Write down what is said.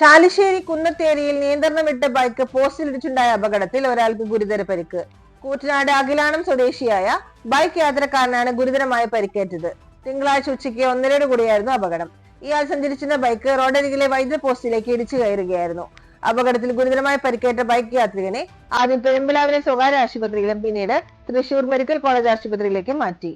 ചാലിശ്ശേരി കുന്നത്തേരിയിൽ നിയന്ത്രണം വിട്ട ബൈക്ക് പോസ്റ്റിലിടിച്ചുണ്ടായ അപകടത്തിൽ ഒരാൾക്ക് ഗുരുതര പരിക്ക്. കൂറ്റനാട് അഖിലാണം സ്വദേശിയായ ബൈക്ക് യാത്രക്കാരനാണ് ഗുരുതരമായി പരിക്കേറ്റത്. തിങ്കളാഴ്ച ഉച്ചയ്ക്ക് ഒന്നരയോട് കൂടിയായിരുന്നു അപകടം. ഇയാൾ സഞ്ചരിച്ചിരുന്ന ബൈക്ക് റോഡരികിലെ വൈദ്യുത പോസ്റ്റിലേക്ക് ഇടിച്ചു കയറുകയായിരുന്നു. അപകടത്തിൽ ഗുരുതരമായി പരിക്കേറ്റ ബൈക്ക് യാത്രികനെ ആദ്യം പെരുമ്പിലാവിലെ സ്വകാര്യ ആശുപത്രിയിലും പിന്നീട് തൃശൂർ മെഡിക്കൽ കോളേജ് ആശുപത്രിയിലേക്കും മാറ്റി.